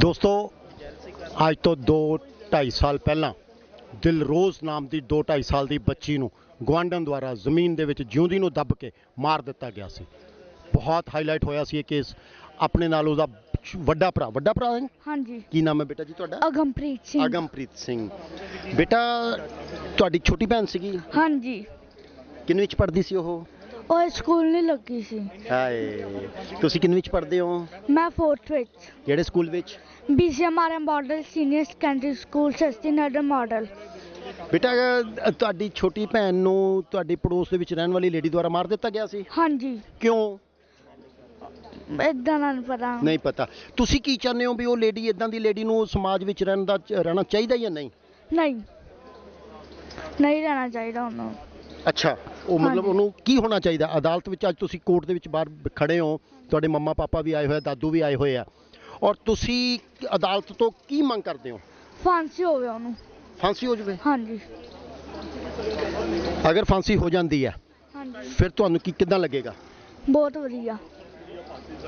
ਦੋਸਤੋ ਅੱਜ ਤੋਂ 2 2.5 ਸਾਲ ਪਹਿਲਾਂ ਦਿਲਰੋਜ਼ ਨਾਮ ਦੀ 2 2.5 ਸਾਲ ਦੀ ਬੱਚੀ ਨੂੰ ਗਵਾਂਡਨ ਦੁਆਰਾ ਜ਼ਮੀਨ ਦੇ ਵਿੱਚ ਜਿਉਂਦੀ ਨੂੰ ਦੱਬ ਕੇ ਮਾਰ ਦਿੱਤਾ ਗਿਆ ਸੀ। ਬਹੁਤ ਹਾਈਲਾਈਟ ਹੋਇਆ ਸੀ ਇਹ ਕੇਸ ਆਪਣੇ ਨਾਲ ਉਹਦਾ ਵੱਡਾ ਭਰਾ ਵੱਡਾ ਭਰਾ ਹੈ ਹਾਂਜੀ। ਕੀ ਨਾਮ ਹੈ ਬੇਟਾ ਜੀ ਤੁਹਾਡਾ? ਅਗਮਪ੍ਰੀਤ ਸਿੰਘ। ਅਗਮਪ੍ਰੀਤ ਸਿੰਘ। ਬੇਟਾ ਤੁਹਾਡੀ ਛੋਟੀ ਭੈਣ ਸੀਗੀ? ਹਾਂਜੀ। ਕਿੰਨੇ ਵਿੱਚ ਪੜ੍ਹਦੀ ਸੀ ਉਹ? ਉਹ ਸਕੂਲ ਨਹੀਂ ਲੱਗੀ ਸੀ। ਹਾਏ ਤੁਸੀਂ ਕਿੰਨੇ ਵਿੱਚ ਪੜ੍ਹਦੇ ਹੋ? ਮੈਂ 4th ਵਿੱਚ। ਕਿਹੜੇ ਸਕੂਲ ਵਿੱਚ? BCMRM model senior secondary school Shastri Nagar model ਬੇਟਾ ਅ, ਤੁਹਾਡੀ ਛੋਟੀ ਭੈਣ ਨੂੰ ਤੁਹਾਡੀ ਪੜੋਸ ਦੇ ਵਿੱਚ ਰਹਿਣ ਵਾਲੀ ਲੇਡੀ ਦੁਆਰਾ ਮਾਰ ਦਿੱਤਾ ਗਿਆ ਸੀ? ਹਾਂਜੀ। ਕਿਉਂ? ਇਦਾਂ ਨਹੀਂ ਪਤਾ। ਨਹੀਂ ਪਤਾ। ਤੁਸੀਂ ਕੀ ਚਾਹੁੰਦੇ ਹੋ ਵੀ ਉਹ ਲੇਡੀ ਇਦਾਂ ਦੀ ਲੇਡੀ ਨੂੰ ਸਮਾਜ ਵਿੱਚ ਰਹਿਣ ਦਾ ਰਹਿਣਾ ਚਾਹੀਦਾ ਜਾਂ ਨਹੀਂ? ਨਹੀਂ। ਨਹੀਂ ਰਹਿਣਾ ਚਾਹੀਦਾ ਉਹਨੂੰ। ਅੱਛਾ। ਉਹ ਮਤਲਬ ਹਾਂਜੀ। ਉਹਨੂੰ ਕੀ ਹੋਣਾ ਚਾਹੀਦਾ? ਅਦਾਲਤ ਵਿੱਚ ਅੱਜ ਤੁਸੀਂ ਕੋਰਟ ਦੇ ਵਿੱਚ ਬਾਹਰ ਖੜੇ ਹੋ ਤੁਹਾਡੇ ਮੰਮਾ ਪਾਪਾ ਵੀ ਆਏ ਹੋਏ ਆ ਦਾਦੂ ਵੀ ਆਏ ਹੋਏ ਆ। ਔਰ ਤੁਸੀਂ ਅਦਾਲਤ ਤੋਂ ਕੀ ਮੰਗ ਕਰਦੇ ਹੋ? ਫਾਂਸੀ ਹੋਵੇ ਉਹਨੂੰ। ਫਾਂਸੀ ਹੋ ਜਾਵੇ? ਹਾਂਜੀ। ਅਗਰ ਫਾਂਸੀ ਹੋ ਜਾਂਦੀ ਹੈ ਹਾਂਜੀ। ਫਿਰ ਤੁਹਾਨੂੰ ਕੀ ਕਿਦਾਂ ਲੱਗੇਗਾ? ਬਹੁਤ ਵਧੀਆ।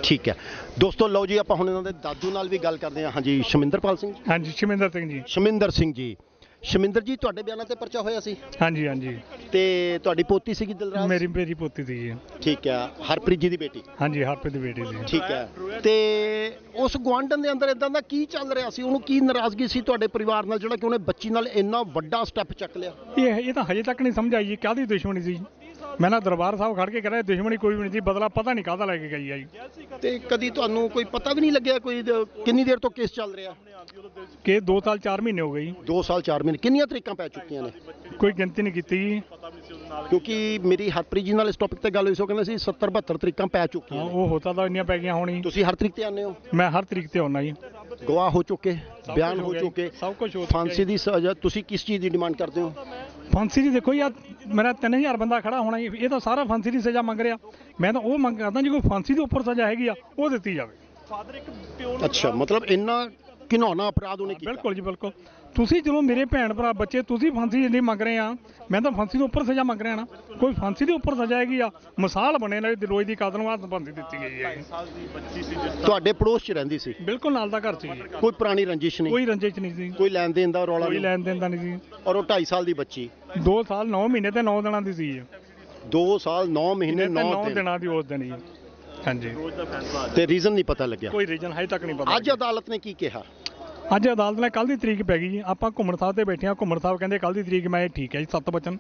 ਠੀਕ ਹੈ। ਦੋਸਤੋ ਲਓ ਜੀ ਆਪਾਂ ਹੁਣ ਇਹਨਾਂ ਦੇ ਦਾਦੂ ਨਾਲ ਵੀ ਗੱਲ ਕਰਦੇ ਹਾਂ। ਹਾਂਜੀ ਸ਼ਮਿੰਦਰਪਾਲ ਸਿੰਘ ਹਾਂਜੀ ਸ਼ਮਿੰਦਰ ਸਿੰਘ ਜੀ। ਸ਼ਮਿੰਦਰ ਸਿੰਘ ਜੀ। ਸ਼ਮਿੰਦਰ ਜੀ ਤੁਹਾਡੇ ਬਿਆਨਾਂ ਤੇ ਪਰਚਾ ਹੋਇਆ ਸੀ? ਹਾਂਜੀ ਹਾਂਜੀ। ਤੇ ਤੁਹਾਡੀ ਪੋਤੀ ਸੀਗੀ ਦਿਲਰਾਜ? ਮੇਰੀ ਮੇਰੀ ਪੋਤੀ ਜੀ ਠੀਕ ਹੈ ਹਰਪ੍ਰੀਤ ਜੀ ਦੀ ਬੇਟੀ? ਹਾਂਜੀ ਹਰਪ੍ਰੀਤ ਦੀ ਬੇਟੀ ਦੀ ਠੀਕ ਹੈ ਤੇ ਉਸ ਗਵਾਂਢਣ ਦੇ ਅੰਦਰ ਇਦਾਂ ਦਾ ਕੀ ਚੱਲ ਰਿਹਾ ਸੀ? ਉਹਨੂੰ ਕੀ ਨਾਰਾਜ਼ਗੀ ਸੀ ਤੁਹਾਡੇ ਪਰਿਵਾਰ ਨਾਲ ਜਿਹੜਾ ਕਿ ਉਹਨੇ ਬੱਚੀ ਨਾਲ ਇੰਨਾ ਵੱਡਾ ਸਟੈਪ ਚੱਕ ਲਿਆ? ਇਹ ਇਹ ਤਾਂ ਹਜੇ ਤੱਕ ਨਹੀਂ ਸਮਝ ਆਈ ਜੀ ਕਾਹਦੀ ਦੁਸ਼ਮਣੀ ਸੀ? ਮੈਂ ਨਾ ਦਰਬਾਰ ਸਾਹਿਬ ਖੜ ਕੇ ਕਰਿਆ ਦੁਸ਼ਮਣੀ ਕੋਈ ਵੀ ਨਹੀਂ ਸੀ ਬਦਲਾ ਪਤਾ ਨਹੀਂ ਕਾਹਦਾ ਲੈ ਕੇ ਗਈ ਆ ਜੀ। ਤੇ ਕਦੀ ਤੁਹਾਨੂੰ ਕੋਈ ਪਤਾ ਵੀ ਨਹੀਂ ਲੱਗਿਆ ਕੋਈ ਦ- ਕਿੰਨੀ ਦੇਰ ਤੋਂ ਕੇਸ ਚੱਲ ਰਿਹਾ? ਕਿ 2 ਸਾਲ 4 ਮਹੀਨੇ ਹੋ ਗਏ ਜੀ। 2 ਸਾਲ 4 ਮਹੀਨੇ ਕਿੰਨੀਆਂ ਤਰੀਕਾਂ ਪੈ ਚੁੱਕੀਆਂ ਨੇ? ਕੋਈ ਗਿਣਤੀ ਨਹੀਂ ਕੀਤੀ ਜੀ। ਕਿਉਂਕਿ ਮੇਰੀ ਹਰਪ੍ਰੀਤ ਜੀ ਨਾਲ ਇਸ ਟੌਪਿਕ ਤੇ ਗੱਲ ਹੋਈ ਸੀ ਉਹ ਕਹਿੰਦੇ ਸੀ 70 72 ਤਰੀਕਾਂ ਪੈ ਹਾਂ ਚੁੱਕੀਆਂ ਨੇ। ਉਹ ਹੋਤਾ ਤਾਂ ਇੰਨੀਆਂ ਪੈ ਗਈਆਂ ਹੋਣੀ ਤੁਸੀਂ ਹਰ ਤਰੀਕ ਤੇ ਆਉਂਦੇ ਹੋ? ਮੈਂ ਹਰ ਤਰੀਕ ਤੇ ਆਉਣਾ ਜੀ। ਗਵਾਹ ਹੋ ਚੁੱਕੇ ਬਿਆਨ ਕੁਛ ਹੋ ਗਿਆ ਜੀ, ਚੁੱਕੇ ਸਭ ਕੁਝ ਹੋ ਚੁੱਕਿਆ ਫਾਂਸੀ। ਦੀ ਸਜ਼ਾ ਤੁਸੀਂ ਕਿਸ ਚੀਜ਼ ਦੀ ਡਿਮਾਂਡ ਕਰਦੇ ਹੋ? ਫਾਂਸੀ ਦੀ ਦੇਖੋ ਯਾਰ ਮੇਰਾ 3000 ਬੰਦਾ ਖੜਾ ਹੋਣਾ ਜੀ ਇਹ ਤਾਂ ਸਾਰਾ ਫਾਂਸੀ ਦੀ ਸਜ਼ਾ ਮੰਗ ਰਿਹਾ। ਮੈਂ ਤਾਂ ਉਹ ਮੰਗ ਕਰਦਾ ਜੇ ਕੋਈ ਫਾਂਸੀ ਦੇ ਉੱਪਰ ਸਜ਼ਾ ਹੈਗੀ ਆ ਉਹ ਦਿੱਤੀ ਜਾਵੇ। ਅੱਛਾ ਮਤਲਬ ਇੰਨਾ ਘਿਨੌਣਾ ਅਪਰਾਧ ਉਹਨੇ ਕੀਤਾ। ਬਿਲਕੁਲ ਜੀ ਬਿਲਕੁਲ। ਤੁਸੀਂ ਚਲੋ ਮੇਰੇ ਭੈਣ ਭਰਾ ਬੱਚੇ ਤੁਸੀਂ ਫਾਂਸੀ ਨਹੀਂ ਮੰਗ ਰਹੇ ਆ ਮੈਂ ਤਾਂ ਫਾਂਸੀ ਦੇ ਉੱਪਰ ਸਜ਼ਾ ਮੰਗ ਰਿਹਾ ਨਾ। ਕੋਈ ਫਾਂਸੀ ਦੇ ਉੱਪਰ ਸਜ਼ਾ ਹੈਗੀ ਆ ਮਿਸਾਲ ਬਣੇ ਨਾ ਦਿਲੋਈ ਦੀ ਕਾਤਲ ਨੂੰ ਹੱਥ ਫਾਂਸੀ ਦਿੱਤੀ ਗਈ ਹੈ ਤੁਹਾਡੇ ਪੜੋਸ 'ਚ ਰਹਿੰਦੀ ਸੀ? ਬਿਲਕੁਲ ਨਾਲ ਦਾ ਘਰ ਸੀ। ਕੋਈ ਪੁਰਾਣੀ ਰੰਜਿਸ਼ ਨਹੀਂ? ਕੋਈ ਰੰਜਿਸ਼ ਨਹੀਂ ਸੀ। ਕੋਈ ਲੈਣ ਦੇਣ ਦਾ ਰੌਲਾ ਕੋਈ ਨਹੀਂ? ਲੈਣ ਦੇਣ ਦਾ ਨਹੀਂ ਸੀ। ਔਰ ਉਹ 2.5 ਸਾਲ ਦੀ ਬੱਚੀ? 2 ਸਾਲ 9 ਮਹੀਨੇ ਤੇ 9 ਦਿਨਾਂ ਦੀ ਸੀ 2 ਸਾਲ 9 ਮਹੀਨੇ 9 9 ਦਿਨ। ਦੀ ਉਸ ਦਿਨ ਜੀ ਹਾਂਜੀ। ਤੇ ਰੀਜ਼ਨ ਨਹੀਂ ਪਤਾ ਲੱਗਿਆ? ਕੋਈ ਰੀਜਨ ਹਜੇ ਤੱਕ ਨਹੀਂ ਪਤਾ ਅੱਜ ਅਦਾਲਤ ਨੇ ਕੀ ਕਿਹਾ? ਅੱਜ ਅਦਾਲਤ ਨੇ ਕੱਲ ਦੀ ਤਰੀਕ ਪੈ ਗਈ ਜੀ। ਆਪਾਂ ਘੁੰਮਣ ਸਾਹਿਬ ਤੇ ਬੈਠੇ ਆ ਘੁੰਮਣ ਸਾਹਿਬ ਕਹਿੰਦੇ ਕੱਲ ਦੀ ਤਰੀਕ ਮੈਂ ਠੀਕ ਹੈ ਜੀ ਸੱਤ ਬਚਨ।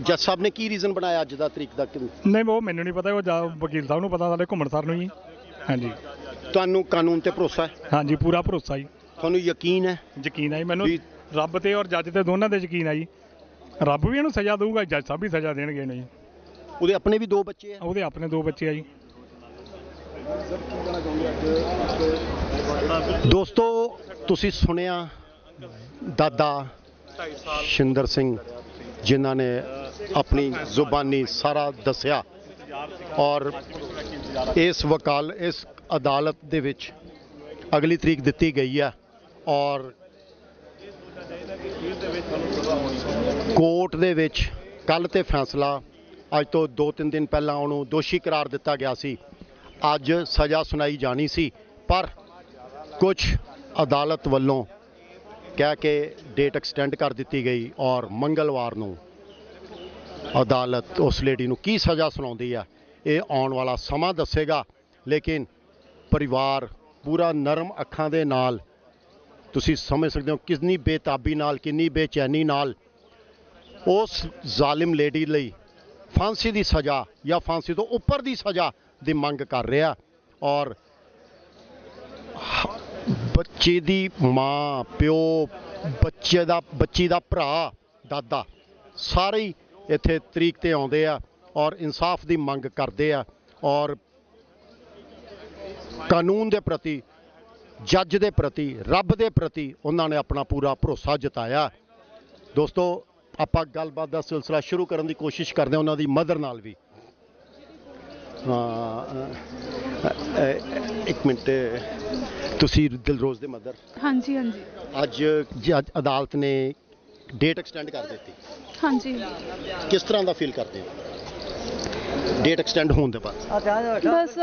ਜੱਜ ਸਾਹਿਬ ਨੇ ਕੀ ਰੀਜ਼ਨ ਬਣਾਇਆ ਅੱਜ ਦਾ ਤਰੀਕ ਦਾ ਕਿ- ਨਹੀਂ ਉਹ ਮੈਨੂੰ ਨਹੀਂ ਪਤਾ ਉਹ ਜਾ- ਵਕੀਲ ਸਾਹਿਬ ਨੂੰ ਪਤਾ ਸਾਡੇ ਘੁੰਮਣ ਸਾਹਿਬ ਨੂੰ ਜੀ। ਹਾਂਜੀ। ਤੁਹਾਨੂੰ ਕਾਨੂੰਨ ਤੇ ਭਰੋਸਾ ਹੈ? ਹਾਂਜੀ ਪੂਰਾ ਭਰੋਸਾ ਜੀ। ਤੁਹਾਨੂੰ ਯਕੀਨ ਹੈ? ਯਕੀਨ ਹੈ ਜੀ ਮੈਨੂੰ ਵੀ- ਰੱਬ ਤੇ ਔਰ ਜੱਜ ਤੇ ਦੋਨਾਂ ਤੇ ਯਕੀਨ ਹੈ ਜੀ। ਰੱਬ ਵੀ ਇਹਨੂੰ ਸਜ਼ਾ ਦੇਊਗਾ ਜੱਜ ਸਾਹਿਬ ਵੀ ਸਜ਼ਾ ਦੇਣਗੇ ਇਹਨੂੰ ਜੀ। ਉਹਦੇ ਆਪਣੇ ਵੀ ਦੋ ਬੱਚੇ ਆ? ਉਹਦੇ ਆਪਣੇ ਦੋ ਬੱਚੇ ਆ ਜੀ। ਦੋਸਤੋ, ਤੁਸੀਂ ਸੁਣਿਆ ਦਾਦਾ ਸ਼ਿੰਦਰ ਸਿੰਘ, ਜਿਨ੍ਹਾਂ ਨੇ ਆਪਣੀ ਜ਼ੁਬਾਨੀ ਸਾਰਾ ਦੱਸਿਆ। ਔਰ ਇਸ ਵਕਾਲ, ਇਸ ਅਦਾਲਤ ਦੇ ਵਿੱਚ ਅਗਲੀ ਤਰੀਕ ਦਿੱਤੀ ਗਈ ਹੈ। ਔਰ ਕੋਰਟ ਦੇ ਵਿੱਚ ਕੱਲ ਤੇ ਫੈਸਲਾ, ਅੱਜ ਤੋਂ 2-3 ਦਿਨ ਪਹਿਲਾਂ ਉਹਨੂੰ ਦੋਸ਼ੀ ਕਰਾਰ ਦਿੱਤਾ ਗਿਆ ਸੀ। ਅੱਜ ਸਜ਼ਾ ਸੁਣਾਈ ਜਾਣੀ ਸੀ, ਪਰ ਕੁਝ ਅਦਾਲਤ ਵੱਲੋਂ ਕਹਿ ਕੇ ਡੇਟ ਐਕਸਟੈਂਡ ਕਰ ਦਿੱਤੀ ਗਈ ਔਰ ਮੰਗਲਵਾਰ ਨੂੰ ਅਦਾਲਤ ਉਸ ਲੇਡੀ ਨੂੰ ਕੀ ਸਜ਼ਾ ਸੁਣਾਉਂਦੀ ਆ, ਇਹ ਆਉਣ ਵਾਲਾ ਸਮਾਂ ਦੱਸੇਗਾ। ਲੇਕਿਨ ਪਰਿਵਾਰ ਪੂਰਾ ਨਰਮ ਅੱਖਾਂ ਦੇ ਨਾਲ, ਤੁਸੀਂ ਸਮਝ ਸਕਦੇ ਹੋ ਕਿੰਨੀ ਬੇਤਾਬੀ ਨਾਲ, ਕਿੰਨੀ ਬੇਚੈਨੀ ਨਾਲ ਉਸ ਜ਼ਾਲਿਮ ਲੇਡੀ ਲਈ ਫਾਂਸੀ ਦੀ ਸਜ਼ਾ ਜਾਂ ਫਾਂਸੀ ਤੋਂ ਉੱਪਰ ਦੀ ਸਜ਼ਾ ਦੀ ਮੰਗ ਕਰ ਰਿਹਾ ਔਰ ਬੱਚੇ ਦੀ ਮਾਂ, ਪਿਓ, ਬੱਚੇ ਦਾ, ਬੱਚੀ ਦਾ ਭਰਾ, ਦਾਦਾ ਸਾਰੇ ਹੀ ਇੱਥੇ ਤਰੀਕ ਤੇ ਆਉਂਦੇ ਆ ਔਰ ਇਨਸਾਫ ਦੀ ਮੰਗ ਕਰਦੇ ਆ ਔਰ ਕਾਨੂੰਨ ਦੇ ਪ੍ਰਤੀ, ਜੱਜ ਦੇ ਪ੍ਰਤੀ, ਰੱਬ ਦੇ ਪ੍ਰਤੀ ਉਹਨਾਂ ਨੇ ਆਪਣਾ ਪੂਰਾ ਭਰੋਸਾ ਜਤਾਇਆ। ਦੋਸਤੋ, ਆਪਾਂ ਗੱਲਬਾਤ ਦਾ ਸਿਲਸਿਲਾ ਸ਼ੁਰੂ ਕਰਨ ਦੀ ਕੋਸ਼ਿਸ਼ ਕਰਦੇ ਹਾਂ, ਉਹਨਾਂ ਦੀ ਮਦਰ ਨਾਲ ਵੀ। ਇੱਕ ਮਿੰਟ ਤੁਸੀਂ ਦਿਲਰੋਜ਼ ਦੇ ਮਦਰ? ਹਾਂਜੀ ਹਾਂਜੀ। ਅੱਜ ਜੱਜ ਅਦਾਲਤ ਨੇ ਡੇਟ ਐਕਸਟੈਂਡ ਕਰ ਦਿੱਤੀ। ਹਾਂਜੀ। ਕਿਸ ਤਰ੍ਹਾਂ ਦਾ ਫੀਲ ਕਰਦੇ ਹੋ? ਡੇਟ ਐਕਸਟੈਂਡ ਹੋਣ ਦੇ ਬਾਅਦ। ਬਸ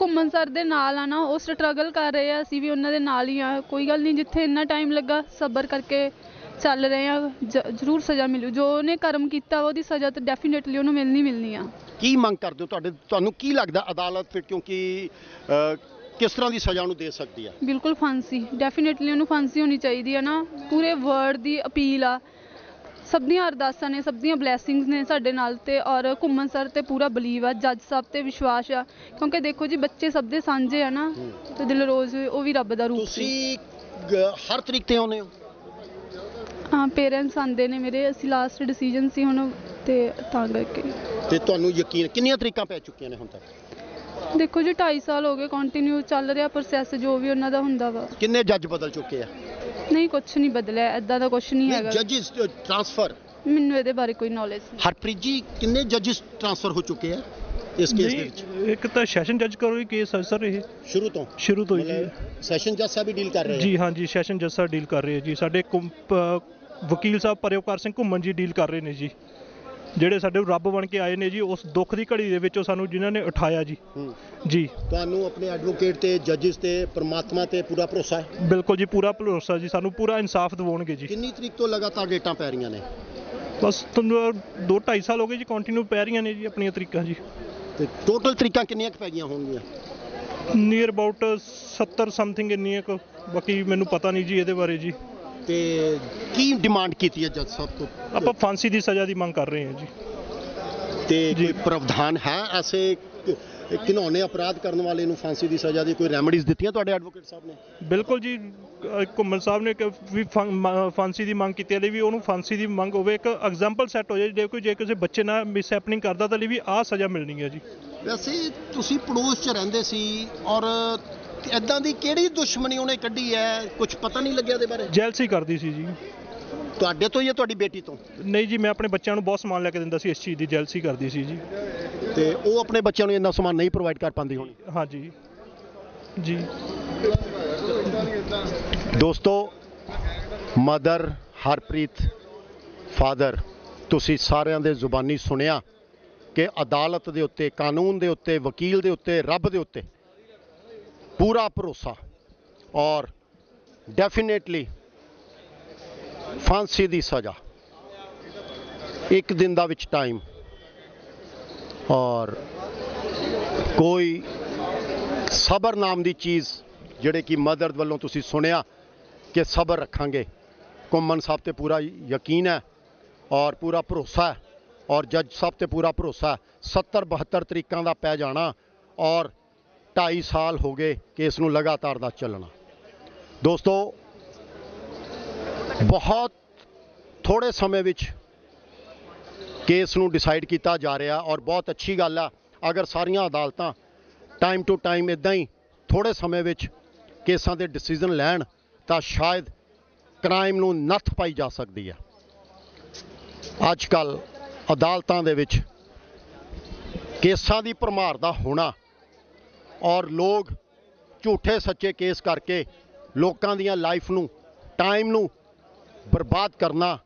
ਘੁੰਮਣ ਸਰ ਦੇ ਨਾਲ ਆ ਨਾ ਉਹ ਸਟਰਗਲ ਕਰ ਰਹੇ ਆ ਅਸੀਂ ਵੀ ਉਹਨਾਂ ਦੇ ਨਾਲ ਹੀ ਆ। ਕੋਈ ਗੱਲ ਨਹੀਂ ਜਿੱਥੇ ਇੰਨਾ ਟਾਈਮ ਲੱਗਾ ਸਬਰ ਕਰਕੇ ਚੱਲ ਰਹੇ ਆ। ਜ- ਜ਼ਰੂਰ ਸਜ਼ਾ ਮਿਲੂ। ਜੋ ਉਹਨੇ ਕਰਮ ਕੀਤਾ ਉਹਦੀ ਸਜ਼ਾ ਤਾਂ ਡੈਫੀਨੇਟਲੀ ਉਹਨੂੰ ਮਿਲਣੀ ਮਿਲਣੀ ਆ। ਕੀ ਮੰਗ ਕਰਦੇ ਹੋ ਤੁਹਾਡੇ ਤੁਹਾਨੂੰ ਕੀ ਲੱਗਦਾ ਅਦਾਲਤ ਫਿਰ ਕਿਉਂਕਿ ਕਿਸ ਤਰ੍ਹਾਂ ਦੀ ਸਜ਼ਾ ਉਹਨੂੰ ਦੇ ਸਕਦੀ ਹੈ ਬਿਲਕੁਲ ਫਾਂਸੀ ਡੈਫੀਨੇਟਲੀ ਉਹਨੂੰ ਫਾਂਸੀ ਹੋਣੀ ਚਾਹੀਦੀ ਹੈ ਨਾ। ਪੂਰੇ ਵਰਲਡ ਦੀ ਅਪੀਲ ਆ। ਸਭ ਦੀਆਂ ਅਰਦਾਸਾਂ ਨੇ ਸਭ ਦੀਆਂ ਬਲੇਸਿੰਗਸ ਨੇ ਸਾਡੇ ਨਾਲ ਤੇ ਔਰ ਘੁੰਮਣ ਸਰ ਤੇ ਪੂਰਾ ਬਲੀਵ ਆ ਜੱਜ ਸਾਹਿਬ ਤੇ ਵਿਸ਼ਵਾਸ ਆ। ਕਿਉਂਕਿ ਦੇਖੋ ਜੀ ਬੱਚੇ ਸਭ ਦੇ ਸਾਂਝੇ ਆ ਨਾ। ਤੇ ਦਿਲਰੋਜ਼ ਉਹ ਵੀ ਰੱਬ ਦਾ ਰੂਪ ਸੀ। ਤੁਸੀਂ ਗ- ਹਰ ਤਰੀਕ ਤੇ ਆਉਂਦੇ ਹੋ? ਹਾਂ ਪੇਰੈਂਟਸ ਆਂਦੇ ਨੇ ਮੇਰੇ। ਅਸੀਂ ਲਾਸਟ ਡਿਸੀਜਨ ਸੀ ਹੁਣ ਤੇ ਤਾਂ ਕਰਕੇ। ਤੇ ਤੁਹਾਨੂੰ ਯਕੀਨ ਕਿੰਨੀਆਂ ਤਰੀਕਾਂ ਪੈ ਚੁੱਕੀਆਂ ਨੇ ਹੁਣ ਤੱਕ? ਦੇਖੋ ਜੀ 2.5 ਸਾਲ ਹੋ ਗਏ ਕੰਟੀਨਿਊ ਚੱਲ ਰਿਹਾ ਪ੍ਰੋਸੈਸ ਜੋ ਵੀ ਉਹਨਾਂ ਦਾ ਹੁੰਦਾ ਵਾ। ਕਿੰਨੇ ਜੱਜ ਬਦਲ ਚੁੱਕੇ ਆ? ਨਹੀਂ ਕੁਝ ਨਹੀਂ ਬਦਲਿਆ ਐਦਾਂ ਦਾ ਕੁਝ ਨਹੀਂ ਹੈਗਾ। ਜੱਜਿਸ ਟ੍ਰਾਂਸਫਰ ਮੈਨੂੰ ਇਹਦੇ ਬਾਰੇ ਕੋਈ ਨੌਲੇਜ ਨਹੀਂ। ਹਰਪ੍ਰੀਤ ਜੀ ਕਿੰਨੇ ਜੱਜਿਸ ਟ੍ਰਾਂਸਫਰ ਹੋ ਚੁੱਕੇ ਆ ਇਸ ਕੇਸ ਦੇ ਵਿੱਚ? ਨਹੀਂ, ਇੱਕ ਤਾਂ ਸੈਸ਼ਨ ਜੱਜ ਕਰੋ ਇਹ ਕੇਸ ਹੈ ਸਰ ਇਹ। ਸ਼ੁਰੂ ਤੋਂ? ਸ਼ੁਰੂ ਤੋਂ ਹੀ ਜੀ। ਮਤਲਬ ਸੈਸ਼ਨ ਜੱਜ ਸਾਹਿਬ ਹੀ ਡੀਲ ਕਰ ਰਹੇ ਆ? ਜੀ ਹਾਂਜੀ ਸੈਸ਼ਨ ਜੱਜ ਸਾਹਿਬ ਡੀਲ ਕਰ ਰਹੇ ਜੀ। ਸਾਡੇ ਵਕੀਲ ਸਾਹਿਬ ਪਰਿਵਕਾਰ ਸਿੰਘ ਘੁੰਮਣ ਜੀ ਡੀਲ ਕਰ ਰਹੇ ਨੇ ਜੀ। ਜਿਹੜੇ ਸਾਡੇ ਰੱਬ ਬਣ ਕੇ ਆਏ ਨੇ ਜੀ ਉਸ ਦੁੱਖ ਦੀ ਘੜੀ ਦੇ ਵਿੱਚੋਂ ਸਾਨੂੰ ਜਿਨ੍ਹਾਂ ਨੇ ਉਠਾਇਆ ਜੀ। ਜੀ। ਤੁਹਾਨੂੰ ਆਪਣੇ ਐਡਵੋਕੇਟ ਤੇ ਜੱਜਿਸ ਤੇ ਪ੍ਰਮਾਤਮਾ ਤੇ ਪੂਰਾ ਭਰੋਸਾ ਹੈ? ਬਿਲਕੁਲ ਜੀ ਪੂਰਾ ਭਰੋਸਾ ਜੀ ਸਾਨੂੰ ਪੂਰਾ ਇਨਸਾਫ ਦਿਵਾਉਣਗੇ ਜੀ। ਕਿੰਨੀ ਤਰੀਕ ਤੋਂ ਲਗਾਤਾਰ ਡੇਟਾਂ ਪੈ ਰਹੀਆਂ ਨੇ? ਬਸ ਤੁਹਾਨੂੰ 2 2.5 ਸਾਲ ਹੋ ਗਏ ਜੀ ਕੰਟੀਨਿਊ ਪੈ ਰਹੀਆਂ ਨੇ ਜੀ ਆਪਣੀਆਂ ਤਰੀਕਾਂ ਜੀ। ਤੇ ਟੋਟਲ ਤਰੀਕਾਂ ਕਿੰਨੀਆਂ ਕੁ ਪੈ ਗਈਆਂ ਹੋਣਗੀਆਂ? ਨੀਅਰ ਅਬਾਊਟ 70 ਸਮਥਿੰਗ ਇੰਨੀਆਂ ਕੁ ਬਾਕੀ ਮੈਨੂੰ ਪਤਾ ਨਹੀਂ ਜੀ ਇਹਦੇ ਬਾਰੇ ਜੀ। ਤੇ ਕੀ ਡਿਮਾਂਡ ਕੀਤੀ ਹੈ ਜੱਜ ਸਾਹਿਬ ਤੋਂ? ਆਪਾਂ ਫਾਂਸੀ ਦੀ ਸਜ਼ਾ ਦੀ ਮੰਗ ਕਰ ਰਹੇ ਹਾਂ ਜੀ। ਤੇ। ਕੋਈ ਪ੍ਰਾਵਧਾਨ ਹੈ ਐਸੇ ਕਿਨੌਨੇ ਅਪਰਾਧ ਕਰਨ ਵਾਲੇ ਨੂੰ ਫਾਂਸੀ ਦੀ ਸਜ਼ਾ ਦੀ ਕੋਈ ਰੈਮਡੀਜ਼ ਦਿੱਤੀਆਂ ਤੁਹਾਡੇ ਐਡਵੋਕੇਟ ਸਾਹਿਬ ਨੇ? ਬਿਲਕੁਲ ਜੀ ਘੁੰਮਣ ਸਾਹਿਬ ਨੇ ਵੀ ਫਾਂਸੀ ਦੀ ਮੰਗ ਕੀਤੀ ਹੈ ਲਈ ਵੀ ਉਹਨੂੰ ਫਾਂਸੀ ਦੀ ਮੰਗ ਹੋਵੇ ਇੱਕ ਐਗਜ਼ਾਮਪਲ ਸੈੱਟ ਹੋ ਜਾਏ ਜੇ ਕੋਈ ਜੇ ਕਿਸੇ ਬੱਚੇ ਨਾਲ ਮਿਸ ਹੈਪਨਿੰਗ ਕਰਦਾ ਤਾਂ ਲਈ ਵੀ ਆਹ ਸਜ਼ਾ ਮਿਲਣੀ ਹੈ ਜੀ। ਵੈਸੇ ਤੁਸੀਂ ਪੜੋਸ 'ਚ ਰਹਿੰਦੇ ਸੀ ਔਰ ਇਦਾਂ ਦੀ ਕਿਹੜੀ ਦੁਸ਼ਮਣੀ ਉਹਨੇ ਕੱਢੀ ਹੈ? ਕੁਝ ਪਤਾ ਨਹੀਂ ਲੱਗਿਆ ਦੇ ਬਾਰੇ। ਜੈਲਸੀ ਕਰਦੀ ਸੀ ਜੀ। ਤੁਹਾਡੇ ਤੋਂ ਜਾਂ ਤੁਹਾਡੀ ਬੇਟੀ ਤੋਂ? ਨਹੀਂ ਜੀ ਮੈਂ ਆਪਣੇ ਬੱਚਿਆਂ ਨੂੰ ਬਹੁਤ ਸਮਾਨ ਲੈ ਕੇ ਦਿੰਦਾ ਸੀ ਇਸ ਚੀਜ਼ ਦੀ ਜੈਲਸੀ ਕਰਦੀ ਸੀ ਜੀ। ਤੇ ਉਹ ਆਪਣੇ ਬੱਚਿਆਂ ਨੂੰ ਇੰਨਾ ਸਮਾਨ ਨਹੀਂ ਪ੍ਰੋਵਾਈਡ ਕਰ ਪਾਉਂਦੀ ਹੋਣੀ? ਹਾਂਜੀ ਜੀ। ਦੋਸਤੋ ਮਦਰ ਹਰਪ੍ਰੀਤ ਫਾਦਰ ਤੁਸੀਂ ਸਾਰਿਆਂ ਦੇ ਜ਼ੁਬਾਨੀ ਸੁਣਿਆ ਕਿ ਅਦਾਲਤ ਦੇ ਉੱਤੇ ਕਾਨੂੰਨ ਦੇ ਉੱਤੇ ਵਕੀਲ ਦੇ ਉੱਤੇ ਰੱਬ ਦੇ ਉੱਤੇ ਪੂਰਾ ਭਰੋਸਾ ਔਰ ਡੈਫੀਨੇਟਲੀ ਫਾਂਸੀ ਦੀ ਸਜ਼ਾ। ਇੱਕ ਦਿਨ ਦਾ ਵਿੱਚ ਟਾਈਮ ਔਰ ਕੋਈ ਸਬਰ ਨਾਮ ਦੀ ਚੀਜ਼ ਜਿਹੜੇ ਕਿ ਮਦਰ ਵੱਲੋਂ ਤੁਸੀਂ ਸੁਣਿਆ ਕਿ ਸਬਰ ਰੱਖਾਂਗੇ। ਘੁੰਮਣ ਸਾਹਿਬ ਤੇ ਪੂਰਾ ਯਕੀਨ ਹੈ ਔਰ ਪੂਰਾ ਭਰੋਸਾ ਹੈ। ਔਰ ਜੱਜ ਸਾਹਿਬ ਤੇ ਪੂਰਾ ਭਰੋਸਾ ਹੈ। 70 72 ਤਰੀਕਾਂ ਦਾ ਪੈ ਜਾਣਾ ਔਰ 2.5 ਸਾਲ ਹੋ ਗਏ ਕੇਸ ਨੂੰ ਲਗਾਤਾਰ ਦਾ ਚੱਲਣਾ। ਦੋਸਤੋ, ਬਹੁਤ ਥੋੜੇ ਸਮੇਂ ਵਿੱਚ ਕੇਸ ਨੂੰ ਡਿਸਾਈਡ ਕੀਤਾ ਜਾ ਰਿਹਾ ਔਰ ਬਹੁਤ ਅੱਛੀ ਗੱਲ ਆ। ਅਗਰ ਸਾਰੀਆਂ ਅਦਾਲਤਾਂ ਟਾਈਮ ਟੂ ਟਾਈਮ ਇਦਾਂ ਹੀ ਥੋੜੇ ਸਮੇਂ ਵਿੱਚ ਕੇਸਾਂ ਦੇ ਡਿਸੀਜਨ ਲੈਣ, ਤਾਂ ਸ਼ਾਇਦ ਕ੍ਰਾਈਮ ਨੂੰ ਨੱਥ ਪਾਈ ਜਾ ਸਕਦੀ ਹੈ ਅੱਜ ਕੱਲ ਅਦਾਲਤਾਂ ਦੇ ਵਿੱਚ ਕੇਸਾਂ ਦੀ ਭਰਮਾਰ ਦਾ ਹੋਣਾ ਔਰ ਲੋਕ ਝੂਠੇ ਸੱਚੇ ਕੇਸ ਕਰਕੇ ਲੋਕਾਂ ਦੀਆਂ ਲਾਈਫ ਨੂੰ ਟਾਈਮ ਨੂੰ ਬਰਬਾਦ ਕਰਨਾ,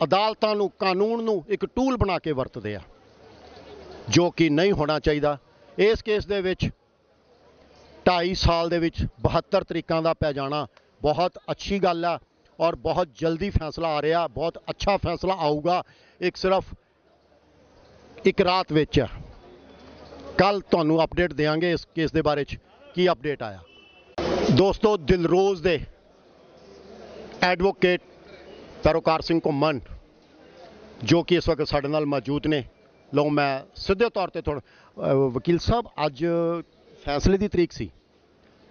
ਅਦਾਲਤਾਂ ਨੂੰ, ਕਾਨੂੰਨ ਨੂੰ ਇੱਕ ਟੂਲ ਬਣਾ ਕੇ ਵਰਤਦੇ ਆ, ਜੋ ਕਿ ਨਹੀਂ ਹੋਣਾ ਚਾਹੀਦਾ। ਇਸ ਕੇਸ ਦੇ ਵਿੱਚ 2.5 ਸਾਲ ਦੇ ਵਿੱਚ 72 ਤਰੀਕਾਂ ਦਾ ਪੈ ਜਾਣਾ ਬਹੁਤ ਅੱਛੀ ਗੱਲ ਆ ਔਰ ਬਹੁਤ ਜਲਦੀ ਫੈਸਲਾ ਆ ਰਿਹਾ, ਬਹੁਤ ਅੱਛਾ ਫੈਸਲਾ ਆਊਗਾ। ਇੱਕ ਸਿਰਫ ਇੱਕ ਰਾਤ ਵਿੱਚ ਕੱਲ ਤੁਹਾਨੂੰ ਅਪਡੇਟ ਦੇਵਾਂਗੇ ਇਸ ਕੇਸ ਦੇ ਬਾਰੇ ਚ ਕੀ ਅਪਡੇਟ ਆਇਆ। ਦੋਸਤੋ, ਦਿਲਰੋਜ਼ ਦੇ ਐਡਵੋਕੇਟ ਤਰੋਕਾਰ ਸਿੰਘ ਘੁੰਮਣ, ਜੋ ਕਿ ਇਸ ਵਕਤ ਸਾਡੇ ਨਾਲ ਮੌਜੂਦ ਨੇ। ਲਓ, ਮੈਂ ਸਿੱਧੇ ਤੌਰ ਤੇ ਥੋੜਾ ਵਕੀਲ ਸਾਹਿਬ, ਅੱਜ ਫੈਸਲੇ ਦੀ ਤਰੀਕ ਸੀ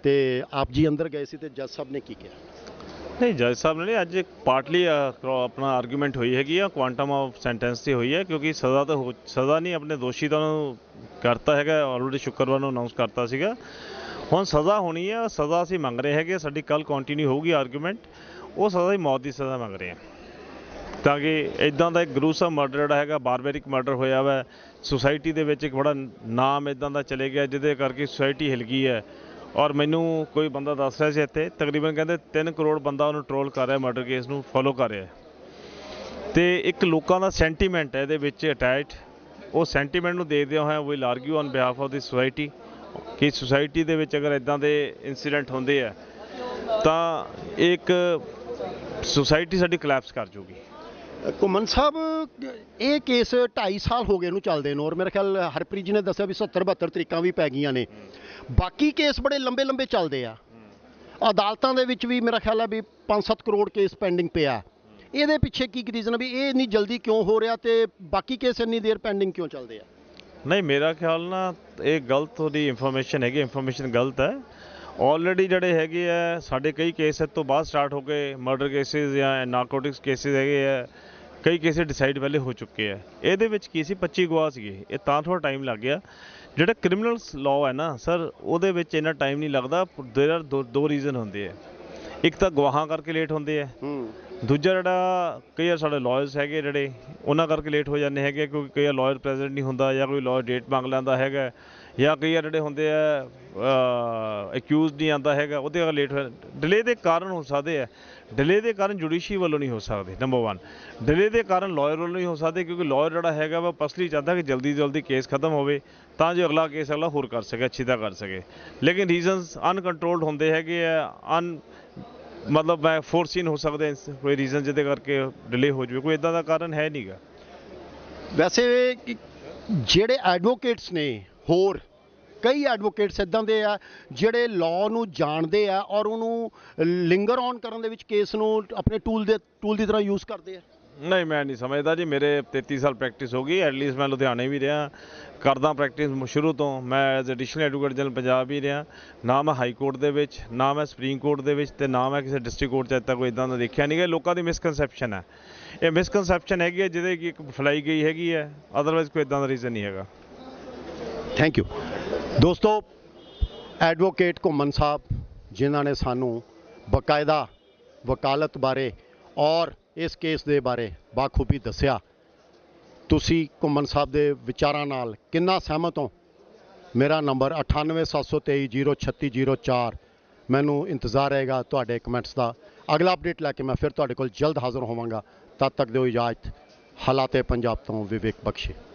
ਤੇ ਆਪ ਜੀ ਅੰਦਰ ਗਏ ਸੀ ਤੇ ਜੱਜ ਸਾਹਿਬ ਨੇ ਕੀ ਕਿਹਾ? ਨਹੀਂ, ਜੱਜ ਸਾਹਿਬ ਨੇ ਅੱਜ ਇੱਕ ਪਾਰਟਲੀ ਆਪਣਾ ਆਰਗੂਮੈਂਟ ਹੋਈ ਹੈਗੀ ਆ ਕੁਆਂਟਮ ਆਫ ਸੈਂਟੈਂਸ ਤੇ ਹੋਈ ਹੈ, ਕਿਉਂਕਿ ਸਜ਼ਾ ਤਾਂ ਹੋ- ਸਜ਼ਾ ਨਹੀਂ, ਆਪਣੇ ਦੋਸ਼ੀ ਦਾ ਨੂੰ ਕਰਤਾ ਹੈਗਾ ਆਲਰੇਡੀ ਸ਼ੁੱਕਰਵਾਰ ਨੂੰ ਅਨਾਉਂਸ ਕਰਤਾ ਸੀਗਾ। ਹੁਣ ਸਜ਼ਾ ਹੋਣੀ ਹੈ ਸਜ਼ਾ ਅਸੀਂ ਮੰਗ ਰਹੇ ਹੈਗੇ, ਸਾਡੀ ਕੱਲ ਕੰਟੀਨਿਊ ਹੋਊਗੀ ਆਰਗੂਮੈਂਟ ਉਹ ਸਜ਼ਾ ਹੀ ਮੌਤ ਦੀ ਸਜ਼ਾ ਮੰਗ ਰਹੇ ਹਾਂ। ਤਾਂ ਕਿ ਇਦਾਂ ਦਾ ਇੱਕ ਗਰੂਸਮ ਮਰਡਰ ਜਿਹੜਾ ਹੈਗਾ ਬਾਰਬੈਰਿਕ ਮਰਡਰ ਹੋਇਆ ਵਾ ਸੁਸਾਇਟੀ ਦੇ ਵਿੱਚ ਇੱਕ ਬੜਾ ਨਾਮ ਇਦਾਂ ਦਾ ਚਲੇ ਗਿਆ, ਜਿਹਦੇ ਕਰਕੇ ਸੁਸਾਇਟੀ ਹਿਲ ਗਈ ਹੈ। ਔਰ ਮੈਨੂੰ ਕੋਈ ਬੰਦਾ ਦੱਸ ਰਿਹਾ ਸੀ ਇੱਥੇ, ਤਕਰੀਬਨ ਕਹਿੰਦੇ 3 ਕਰੋੜ ਬੰਦਾ ਉਹਨੂੰ ਟਰੋਲ ਕਰ ਰਿਹਾ ਮਰਡਰ ਕੇਸ ਨੂੰ ਫੋਲੋ ਕਰ ਰਿਹਾ ਹੈ। ਤੇ ਇੱਕ ਲੋਕਾਂ ਦਾ ਸੈਂਟੀਮੈਂਟ ਹੈ ਇਹਦੇ ਵਿੱਚ ਅਟੈਚ ਉਹ ਸੈਂਟੀਮੈਂਟ ਨੂੰ ਦੇਖਦੇ ਹੋਏ we'll argue on behalf of the society ਕਿ ਸੁਸਾਇਟੀ ਦੇ ਵਿੱਚ ਅਗਰ ਇਦਾਂ ਦੇ ਇਨਸੀਡੈਂਟ ਹੁੰਦੇ ਆ, ਤਾਂ ਇੱਕ ਸੁਸਾਇਟੀ ਸਾਡੀ ਕਲੈਪਸ ਕਰ ਜੂਗੀ ਘੁੰਮਣ। ਸਾਹਿਬ ਇਹ ਕੇਸ 2.5 ਸਾਲ ਹੋ ਗਏ ਨੂੰ ਚੱਲਦੇ ਨੂੰ, ਔਰ ਮੇਰੇ ਖਿਆਲ ਹਰਪ੍ਰੀਤ ਜੀ ਨੇ ਦੱਸਿਆ ਵੀ 70 72 ਤਰੀਕਾਂ ਵੀ ਪੈ ਗਈਆਂ ਨੇ। ਬਾਕੀ ਕੇਸ ਬੜੇ ਲੰਬੇ ਲੰਬੇ ਚੱਲਦੇ ਆ। ਅਦਾਲਤਾਂ ਦੇ ਵਿੱਚ ਵੀ ਮੇਰਾ ਖਿਆਲ ਹੈ ਵੀ 5-7 ਕਰੋੜ ਕੇਸ ਪੈਂਡਿੰਗ ਪਿਆ। ਇਹਦੇ ਪਿੱਛੇ ਕੀ ਰੀਜ਼ਨ ਵੀ ਇਹ ਇੰਨੀ ਜਲਦੀ ਕਿਉਂ ਹੋ ਰਿਹਾ ਤੇ ਬਾਕੀ ਕੇਸ ਇੰਨੀ ਦੇਰ ਪੈਂਡਿੰਗ ਕਿਉਂ ਚੱਲਦੇ ਆ? ਨਹੀਂ, ਮੇਰਾ ਖਿਆਲ ਨਾ ਇਹ ਗਲਤ ਉਹਦੀ ਇਨਫੋਰਮੇਸ਼ਨ ਹੈਗੀ ਇਨਫੋਰਮੇਸ਼ਨ ਗਲਤ ਹੈ। ਆਲਰੇਡੀ ਜਿਹੜੇ ਹੈਗੇ ਆ ਸਾਡੇ ਕਈ ਕੇਸ ਤੋਂ ਬਾਅਦ ਸਟਾਰਟ ਹੋ ਗਏ ਮਰਡਰ ਕੇਸਿਸ ਜਾਂ ਨਾਰਕੋਟਿਕਸ ਕੇਸਿਸ ਹੈਗੇ ਆ ਕਈ ਕੇਸਿਸ ਡਿਸਾਈਡ ਪਹਿਲੇ ਹੋ ਚੁੱਕੇ ਆ। ਇਹਦੇ ਵਿੱਚ ਕੀ ਸੀ? 25 ਗਵਾਹ ਸੀਗੇ। ਇਹ ਤਾਂ ਥੋੜਾ ਟਾਈਮ ਲੱਗ ਗਿਆ। ਜਿਹੜਾ ਕ੍ਰਿਮੀਨਲਸ ਲਾਅ ਹੈ ਨਾ ਸਰ ਉਹਦੇ ਵਿੱਚ ਇੰਨਾ ਟਾਈਮ ਨਹੀਂ ਲੱਗਦਾ। ਦੇਰ ਆਰ ਦੋ ਰੀਜ਼ਨ ਹੁੰਦੇ ਆ। ਇੱਕ ਤਾਂ ਗਵਾਹਾਂ ਕਰਕੇ ਲੇਟ ਹੁੰਦੇ ਆ। ਹੂੰ। ਦੂਜਾ ਜਿਹੜਾ ਕਈ ਵਾਰ ਸਾਡੇ ਲਾਇਰਸ ਹੈਗੇ ਜਿਹੜੇ ਉਹਨਾਂ ਕਰਕੇ ਲੇਟ ਹੋ ਜਾਂਦੇ ਹੈਗੇ ਕਿਉਂਕਿ ਕਈ ਵਾਰ ਲਾਇਰ ਪ੍ਰੈਜ਼ੈਂਟ ਨਹੀਂ ਹੁੰਦਾ ਜਾਂ ਕੋਈ ਲਾਇਰ ਡੇਟ ਮੰਗ ਲੈਂਦਾ ਹੈਗਾ। ਜਾਂ ਕਈ ਵਾਰ ਜਿਹੜੇ ਹੁੰਦੇ ਆ ਅਕਿਊਜ਼ ਨਹੀਂ ਆਂਦਾ ਹੈਗਾ, ਉਹਦੇ ਕਰਕੇ ਲੇਟ ਹੋ ਡਿਲੇ ਦੇ ਕਾਰਨ ਹੋ ਸਕਦੇ ਆ। ਡਿਲੇ ਦੇ ਕਾਰਨ ਜੁਡੀਸ਼ੀ ਵੱਲੋਂ ਨਹੀਂ ਹੋ ਸਕਦੇ ਨੰਬਰ 1 ਡਿਲੇ ਦੇ ਕਾਰਨ ਲਾਇਰ ਵੱਲੋਂ ਨਹੀਂ ਹੋ ਸਕਦੇ, ਕਿਉਂਕਿ ਲਾਇਰ ਜਿਹੜਾ ਹੈਗਾ ਵਾ ਪਸਲੀ ਚਾਹੁੰਦਾ ਕਿ ਜਲਦੀ ਜਲਦੀ ਕੇਸ ਖਤਮ ਹੋਵੇ, ਤਾਂ ਜੋ ਅਗਲਾ ਕੇਸ ਅਗਲਾ ਹੋਰ ਕਰ ਸਕੇ, ਅੱਛੀ ਤਰ੍ਹਾਂ ਕਰ ਸਕੇ। ਲੇਕਿਨ ਰੀਜ਼ਨਸ ਅਨਕੰਟਰੋਲਡ ਹੁੰਦੇ ਹੈਗੇ ਆ ਅਨ ਮਤਲਬ ਮੈਂ ਫੋਰਸੀਨ ਹੋ ਸਕਦੇ ਕੋਈ ਰੀਜ਼ਨ ਜਿਹਦੇ ਕਰਕੇ ਡਿਲੇ ਹੋ ਜਾਵੇ, ਕੋਈ ਇਦਾਂ ਦਾ ਕਾਰਨ ਹੈ ਨਹੀਂਗਾ ਵੈਸੇ ਜਿਹੜੇ ਐਡਵੋਕੇਟਸ ਨੇ ਹੋਰ ਕਈ ਐਡਵੋਕੇਟਸ ਇਦਾਂ ਦੇ ਆ ਜਿਹੜੇ ਲਾਅ ਨੂੰ ਜਾਣਦੇ ਆ ਔਰ ਉਹਨੂੰ ਲਿੰਗਰ ਔਨ ਕਰਨ ਦੇ ਵਿੱਚ ਕੇਸ ਨੂੰ ਆਪਣੇ ਟੂਲ ਦੇ ਟੂਲ ਦੀ ਤਰ੍ਹਾਂ ਯੂਜ਼ ਕਰਦੇ ਆ। ਨਹੀਂ, ਮੈਂ ਨਹੀਂ ਸਮਝਦਾ ਜੀ। ਮੇਰੇ 33 ਸਾਲ ਪ੍ਰੈਕਟਿਸ ਹੋ ਗਈ। ਐਟਲੀਸਟ ਮੈਂ ਲੁਧਿਆਣੇ ਵੀ ਰਿਹਾ। ਕਰਦਾ ਪ੍ਰੈਕਟਿਸ ਸ਼ੁਰੂ ਤੋਂ। ਮੈਂ as additional advocate general Punjab ਵੀ ਰਿਹਾ। ਨਾ ਮੈਂ ਹਾਈ ਕੋਰਟ ਦੇ ਵਿੱਚ, ਨਾ ਮੈਂ ਸੁਪਰੀਮ ਕੋਰਟ ਦੇ ਵਿੱਚ ਤੇ ਨਾ ਮੈਂ ਕਿਸੇ ਡਿਸਟ੍ਰਿਕਟ ਕੋਰਟ 'ਚ ਅੱਜ ਤੱਕ ਕੋਈ ਇਦਾਂ ਦਾ ਦੇਖਿਆ ਨਹੀਂ ਗਾ ਲੋਕਾਂ ਦੀ ਮਿਸਕਨਸੈਪਸ਼ਨ ਹੈ। ਇਹ ਮਿਸਕਨਸੈਪਸ਼ਨ ਹੈਗੀ ਹੈ, ਜਿਹਦੇ ਕਿ ਇੱਕ ਫੈਲਾਈ ਗਈ ਹੈਗੀ ਹੈ। ਅਦਰਵਾਈਜ਼ ਕੋਈ ਇਦਾਂ ਦਾ ਰੀਜ਼ਨ ਨਹੀਂ ਹੈਗਾ। ਥੈਂਕ ਯੂ ਦੋਸਤੋ ਐਡਵੋਕੇਟ ਘੁੰਮਣ ਸਾਹਿਬ, ਜਿਨ੍ਹਾਂ ਨੇ ਸਾਨੂੰ ਬਕਾਇਦਾ ਵਕਾਲਤ ਬਾਰੇ ਔਰ ਇਸ ਕੇਸ ਦੇ ਬਾਰੇ ਬਾਖੂਬੀ ਦੱਸਿਆ, ਤੁਸੀਂ ਘੁੰਮਣ ਸਾਹਿਬ ਦੇ ਵਿਚਾਰਾਂ ਨਾਲ ਕਿੰਨਾ ਸਹਿਮਤ ਹੋ? ਮੇਰਾ ਨੰਬਰ 9873203604 ਮੈਨੂੰ ਇੰਤਜ਼ਾਰ ਰਹੇਗਾ ਤੁਹਾਡੇ ਕਮੈਂਟਸ ਦਾ। ਅਗਲਾ ਅਪਡੇਟ ਲੈ ਕੇ ਮੈਂ ਫਿਰ ਤੁਹਾਡੇ ਕੋਲ ਜਲਦ ਹਾਜ਼ਰ ਹੋਵਾਂਗਾ। ਤਦ ਤੱਕ ਦਿਓ ਇਜਾਜ਼ਤ। ਹਾਲਾਤੇ ਪੰਜਾਬ ਤੋਂ ਵਿਵੇਕ ਬਖਸ਼ੇ।